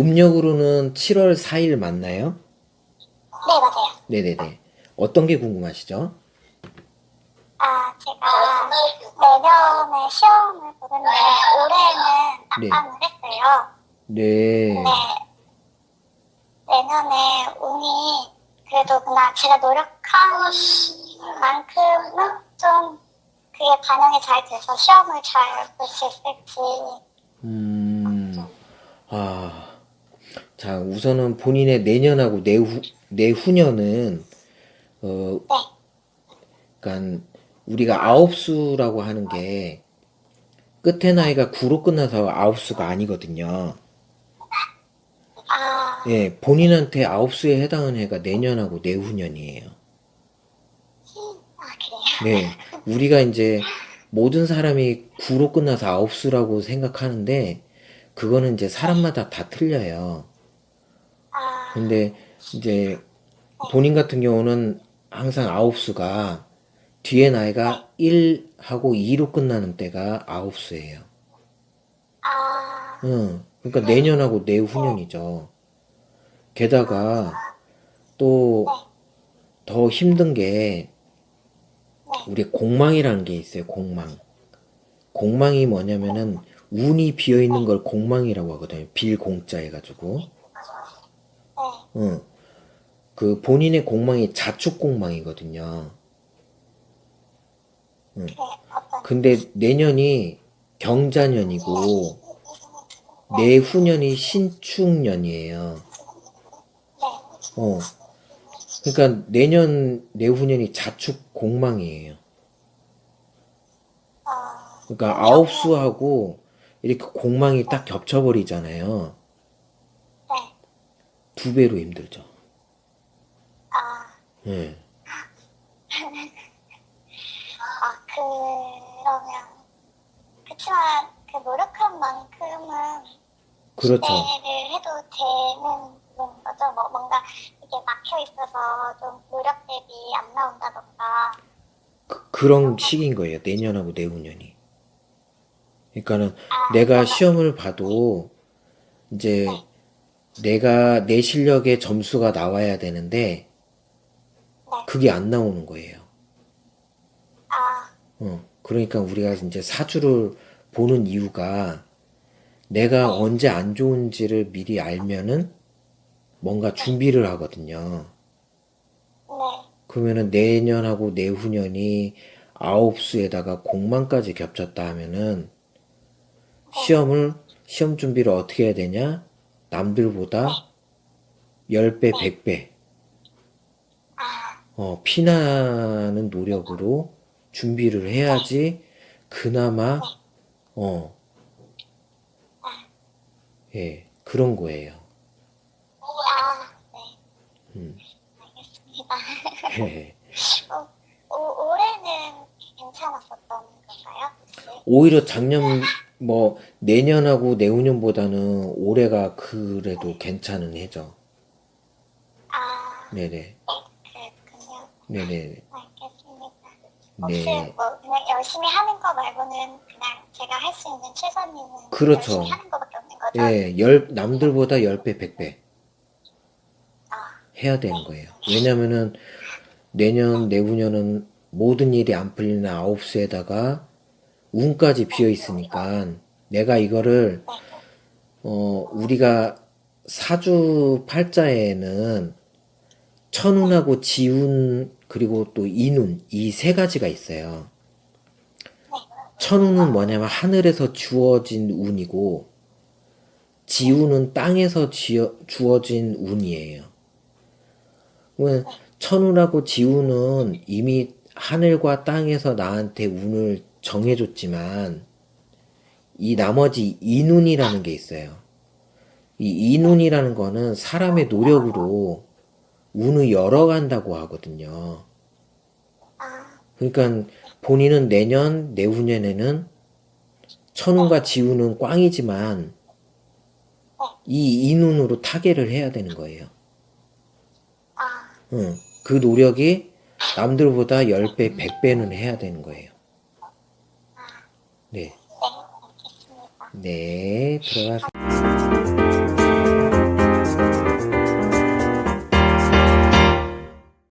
음력으로는 7월 4일 맞나요? 네, 맞아요. 네네네. 어떤 게 궁금하시죠? 아, 제가 내년에 시험을 보는데 올해는 네. 낙방을 했어요. 네. 근데 내년에 운이 그래도 그냥 제가 노력한 만큼은 좀 그게 반영이 잘 돼서 시험을 잘 볼 수 있을지 음, 아, 자, 우선은 본인의 내년하고 내후, 내후년은, 어, 네. 그러니까 우리가 아홉 수라고 하는 게 끝의 나이가 9로 끝나서 아홉 수가 아니거든요. 아, 예, 본인한테 아홉 수에 해당하는 해가 내년하고 내후년이에요. 아? 네, 우리가 이제 모든 사람이 9로 끝나서 아홉 수라고 생각하는데 그거는 이제 사람마다 다 틀려요. 아, 근데 이제 본인 같은 경우는 항상 아홉수가 뒤에 나이가 1하고 2로 끝나는 때가 아홉수예요. 아, 응. 그러니까 내년하고 내후년이죠. 게다가 또 더 힘든 게 우리 공망이라는 게 있어요. 공망. 공망이 뭐냐면은 운이 비어 있는 걸 공망이라고 하거든요. 빌 공자 해가지고. 네, 응. 그 본인의 공망이 자축 공망이거든요. 네, 어떤 근데 내년이 경자년이고 내후년이 신축년이에요. 네, 어. 그러니까 내년 내후년이 자축 공망이에요. 어, 그러니까 아홉 수하고 이렇게 공망이 딱 겹쳐버리잖아요. 네, 두 배로 힘들죠. 아, 예. 아 그러면 그치만 그 노력한 만큼은 그렇죠. 기대를 해도 되는 거죠. 뭐 뭔가 이게 막혀 있어서 좀 노력 대비 안 나온다던가. 그, 그런 시기인 거예요. 내년하고 내후년이. 그러니까는 아, 내가 시험을 봐도 이제 내가 내 실력의 점수가 나와야 되는데 그게 안 나오는 거예요. 아, 어, 그러니까 우리가 이제 사주를 보는 이유가 내가 언제 안 좋은지를 미리 알면은 뭔가 준비를 하거든요. 네, 그러면은 내년하고 내후년이 아홉 수에다가 공만까지 겹쳤다 하면은 시험을 시험 준비를 어떻게 해야 되냐? 남들보다 10배, 100배 아, 어, 피나는 노력으로 준비를 해야지 그나마 어, 예, 그런 거예요. 아, 네, 음. 알겠습니다. 예. 어, 오, 올해는 괜찮았었던 건가요? 혹시? 오히려 작년 뭐 내년하고 내후년보다는 올해가 그래도 괜찮은 해죠. 아, 네네. 그랬군요. 네네. 알겠습니다. 혹시 네. 뭐 그냥 열심히 하는 거 말고는 그냥 제가 할 수 있는 최선님은 그렇죠. 열심히 하는 거밖에 없는 거죠? 예, 열, 남들보다 10배, 100배 아, 해야 되는 거예요. 왜냐면은 내년, 내후년은 모든 일이 안 풀리는 아홉 수에다가 운까지 비어 있으니까 내가 이거를 어, 우리가 사주 팔자에는 천운하고 지운 그리고 또 인운 이세 가지가 있어요. 천운은 뭐냐면 하늘에서 주어진 운이고 지운은 땅에서 지어, 주어진 운이에요. 천운하고 지운은 이미 하늘과 땅에서 나한테 운을 정해줬지만 이 나머지 인운이라는 게 있어요. 이 인운이라는 거는 사람의 노력으로 운을 열어간다고 하거든요. 아, 그러니까 본인은 내년, 내후년에는 천운과 지운은 꽝이지만 이 인운으로 타개를 해야 되는 거예요. 아, 응. 그 노력이 남들보다 10배, 100배는 해야 되는 거예요. 네. 네, 들어가세요.